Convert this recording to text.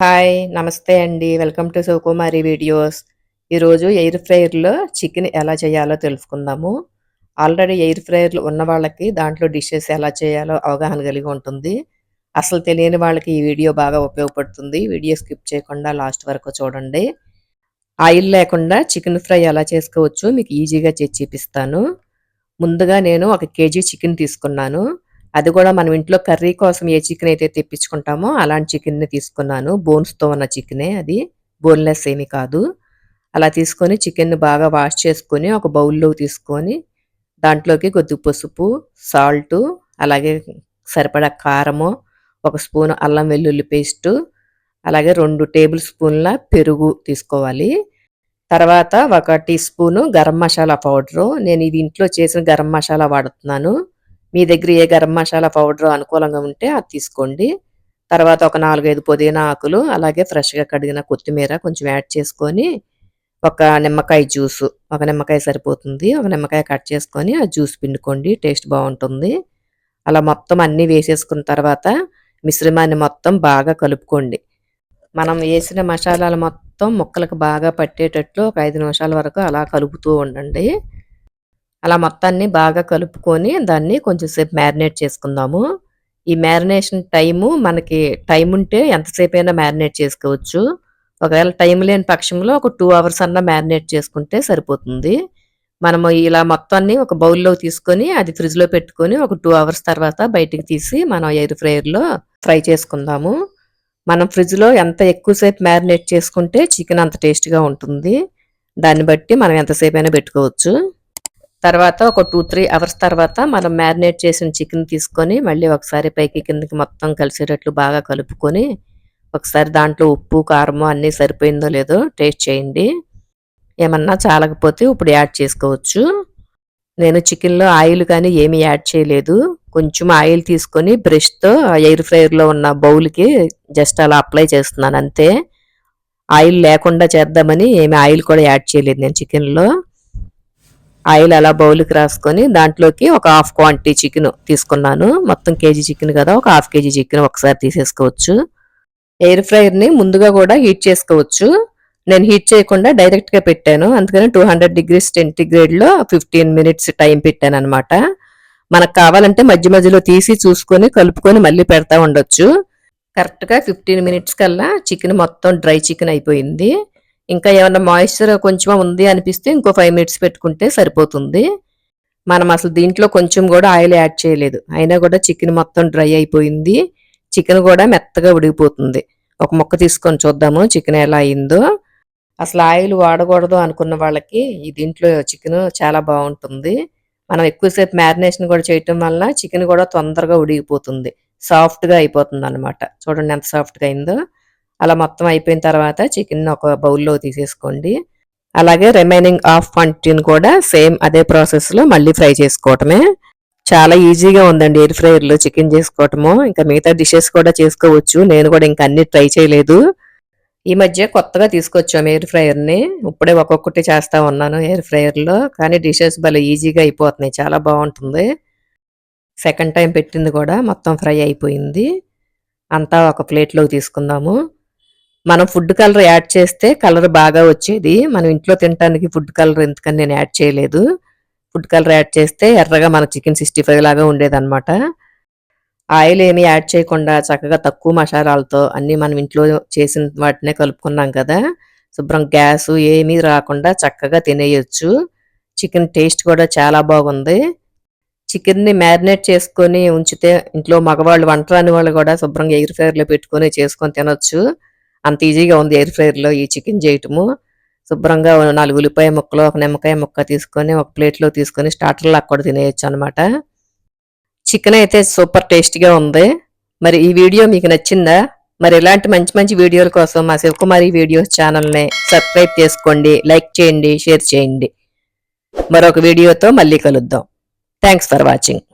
Hi నమస్తే అండి. Welcome to Shivakumari videos. ఈరోజు ఎయిర్ ఫ్రైయర్లో చికెన్ ఎలా చేయాలో తెలుసుకుందాము. ఆల్రెడీ ఎయిర్ ఫ్రైయర్లు ఉన్న వాళ్ళకి దాంట్లో డిషెస్ ఎలా చేయాలో అవగాహన కలిగి ఉంటుంది. అసలు తెలియని వాళ్ళకి ఈ వీడియో బాగా ఉపయోగపడుతుంది. వీడియో స్కిప్ చేయకుండా లాస్ట్ వరకు చూడండి. ఆయిల్ లేకుండా చికెన్ ఫ్రై ఎలా చేసుకోవచ్చు మీకు ఈజీగా చేసి చూపిస్తాను. ముందుగా నేను ఒక కేజీ చికెన్ తీసుకున్నాను. అది కూడా మనం ఇంట్లో కర్రీ కోసం ఏ చికెన్ అయితే తెప్పించుకుంటామో అలాంటి చికెన్ని తీసుకున్నాను. బోన్స్తో ఉన్న చికెనే అది. బోన్లెస్ ఏమి కాదు. అలా తీసుకొని చికెన్ని బాగా వాష్ చేసుకొని ఒక బౌల్లో తీసుకొని దాంట్లోకి కొద్ది పసుపు సాల్ట్ అలాగే సరిపడా కారము ఒక స్పూన్ అల్లం వెల్లుల్లి పేస్టు అలాగే రెండు టేబుల్ స్పూన్ల పెరుగు తీసుకోవాలి. తర్వాత ఒక tea spoon garam masala powder. నేను ఇది ఇంట్లో చేసిన గరం మసాలా వాడుతున్నాను. మీ దగ్గర ఏ గరం మసాలా పౌడర్ అనుకూలంగా ఉంటే అది తీసుకోండి. తర్వాత ఒక నాలుగైదు పుదీనా ఆకులు అలాగే ఫ్రెష్గా కడిగిన కొత్తిమీర కొంచెం యాడ్ చేసుకొని ఒక నిమ్మకాయ జ్యూస్ ఒక నిమ్మకాయ సరిపోతుంది. ఒక నిమ్మకాయ కట్ చేసుకొని ఆ జ్యూస్ పిండుకోండి టేస్ట్ బాగుంటుంది. అలా మొత్తం అన్నీ వేసేసుకున్న తర్వాత మిశ్రమాన్ని మొత్తం బాగా కలుపుకోండి. మనం వేసిన మసాలాలు మొత్తం ముక్కలకు బాగా పట్టేటట్లు ఒక ఐదు నిమిషాల వరకు అలా కలుపుతూ ఉండండి. అలా మొత్తాన్ని బాగా కలుపుకొని దాన్ని కొంచెం సేపు మ్యారినేట్ చేసుకుందాము. ఈ మ్యారినేషన్ టైము మనకి టైం ఉంటే ఎంతసేపు అయినా మ్యారినేట్ చేసుకోవచ్చు. ఒకవేళ టైం లేని పక్షంలో ఒక టూ అవర్స్ అన్నా మ్యారినేట్ చేసుకుంటే సరిపోతుంది. మనము ఇలా మొత్తాన్ని ఒక బౌల్లో తీసుకొని అది ఫ్రిడ్జ్లో పెట్టుకొని ఒక టూ అవర్స్ తర్వాత బయటికి తీసి మనం ఎయిర్ ఫ్రైయర్లో ఫ్రై చేసుకుందాము. మనం ఫ్రిడ్జ్లో ఎంత ఎక్కువసేపు మ్యారినేట్ చేసుకుంటే చికెన్ అంత టేస్ట్గా ఉంటుంది. దాన్ని బట్టి మనం ఎంతసేపు అయినా పెట్టుకోవచ్చు. తర్వాత ఒక టూ త్రీ అవర్స్ తర్వాత మనం మ్యారినేట్ చేసిన చికెన్ తీసుకొని మళ్ళీ ఒకసారి పైకి కిందకి మొత్తం కలిసేటట్లు బాగా కలుపుకొని ఒకసారి దాంట్లో ఉప్పు కారము అన్నీ సరిపోయిందో లేదో టేస్ట్ చేయండి. ఏమన్నా చాలకపోతే ఇప్పుడు యాడ్ చేసుకోవచ్చు. నేను చికెన్లో ఆయిల్ కానీ ఏమీ యాడ్ చేయలేదు. కొంచెం ఆయిల్ తీసుకొని బ్రష్తో ఎయిర్ ఫ్రైయర్లో ఉన్న బౌల్కి జస్ట్ అలా అప్లై చేస్తున్నాను అంతే. ఆయిల్ లేకుండా చేద్దామని ఏమి ఆయిల్ కూడా యాడ్ చేయలేదు నేను చికెన్లో ఆయిల్ అలా బౌల్కి రాసుకొని దాంట్లోకి ఒక హాఫ్ క్వాంటిటీ చికెన్ తీసుకున్నాను. మొత్తం కేజీ చికెన్ కదా ఒక హాఫ్ కేజీ చికెన్ ఒకసారి తీసేసుకోవచ్చు. ఎయిర్ ఫ్రైయర్ని ముందుగా కూడా హీట్ చేసుకోవచ్చు. నేను హీట్ చేయకుండా డైరెక్ట్గా పెట్టాను. అందుకని టూ హండ్రెడ్ డిగ్రీస్ సెంటిగ్రేడ్లో ఫిఫ్టీన్ మినిట్స్ టైం పెట్టాను అనమాట మనకు కావాలంటే మధ్య మధ్యలో తీసి చూసుకొని కలుపుకొని మళ్ళీ పెడతా ఉండొచ్చు. కరెక్ట్గా ఫిఫ్టీన్ మినిట్స్ కల్లా చికెన్ మొత్తం డ్రై చికెన్ అయిపోయింది. ఇంకా ఏమన్నా మాయిశ్చర్ కొంచెం ఉంది అనిపిస్తే ఇంకో ఫైవ్ మినిట్స్ పెట్టుకుంటే సరిపోతుంది. మనం అసలు దీంట్లో కొంచెం కూడా ఆయిల్ యాడ్ చేయలేదు. అయినా కూడా చికెన్ మొత్తం డ్రై అయిపోయింది. చికెన్ కూడా మెత్తగా ఉడిగిపోతుంది ఒక ముక్క తీసుకొని చూద్దాము చికెన్ ఎలా అయిందో. అసలు ఆయిల్ వాడకూడదు అనుకున్న వాళ్ళకి ఈ దీంట్లో చికెన్ చాలా బాగుంటుంది. మనం ఎక్కువసేపు మ్యారినేషన్ కూడా చేయటం వల్ల చికెన్ కూడా తొందరగా ఉడిగిపోతుంది సాఫ్ట్గా అయిపోతుంది అనమాట చూడండి ఎంత సాఫ్ట్గా అయిందో. అలా మొత్తం అయిపోయిన తర్వాత చికెన్ ఒక బౌల్లో తీసేసుకోండి. అలాగే రిమైనింగ్ హాఫ్ క్వాంటిటీని కూడా సేమ్ అదే ప్రాసెస్లో మళ్ళీ ఫ్రై చేసుకోవటమే. చాలా ఈజీగా ఉందండి ఎయిర్ ఫ్రైయర్లో చికెన్ చేసుకోవటము. ఇంకా మిగతా డిషెస్ కూడా చేసుకోవచ్చు. నేను కూడా ఇంకా అన్ని ట్రై చేయలేదు. ఈ మధ్య కొత్తగా తీసుకొచ్చాము ఎయిర్ ఫ్రైయర్ని ఇప్పుడే ఒక్కొక్కటి చేస్తా ఉన్నాను ఎయిర్ ఫ్రైయర్లో కానీ డిషెస్ భలే ఈజీగా అయిపోతున్నాయి. చాలా బాగుంటుంది. సెకండ్ టైం పెట్టింది కూడా మొత్తం ఫ్రై అయిపోయింది. అంతా ఒక ప్లేట్లోకి తీసుకుందాము. మనం ఫుడ్ కలర్ యాడ్ చేస్తే కలర్ బాగా వచ్చేది. మనం ఇంట్లో తినడానికి ఫుడ్ కలర్ ఎందుకని నేను యాడ్ చేయలేదు. ఫుడ్ కలర్ యాడ్ చేస్తే ఎర్రగా మన చికెన్ సిక్స్టీ ఫైవ్ లాగా ఉండేదన్నమాట. ఆయిల్ ఏమి యాడ్ చేయకుండా చక్కగా తక్కువ మసాలాలతో అన్నీ మనం ఇంట్లో చేసిన వాటినే కలుపుకున్నాం కదా. శుభ్రం గ్యాస్ ఏమీ రాకుండా చక్కగా తినేయచ్చు. చికెన్ టేస్ట్ కూడా చాలా బాగుంది. చికెన్ని మ్యారినేట్ చేసుకొని ఉంచితే ఇంట్లో మగవాళ్ళు వంట రాని వాళ్ళు కూడా శుభ్రంగా ఎయిర్ ఫ్రైర్లో పెట్టుకొని చేసుకొని తినొచ్చు. అంత ఈజీగా ఉంది ఎయిర్ ఫ్రైర్లో ఈ చికెన్ చేయటము. శుభ్రంగా నాలుగు ఉల్లిపాయ ముక్కలు ఒక నిమ్మకాయ ముక్క తీసుకొని ఒక ప్లేట్లో తీసుకొని స్టార్టర్లో అక్కడ తినేయచ్చు అనమాట చికెన్ అయితే సూపర్ టేస్టీగా ఉంది. మరి ఈ వీడియో మీకు నచ్చిందా? మరి ఇలాంటి మంచి మంచి వీడియోల కోసం మా శివకుమారి వీడియోస్ ఛానల్ని సబ్స్క్రైబ్ చేసుకోండి లైక్ చేయండి షేర్ చేయండి. మరొక వీడియోతో మళ్ళీ కలుద్దాం. Thanks for watching.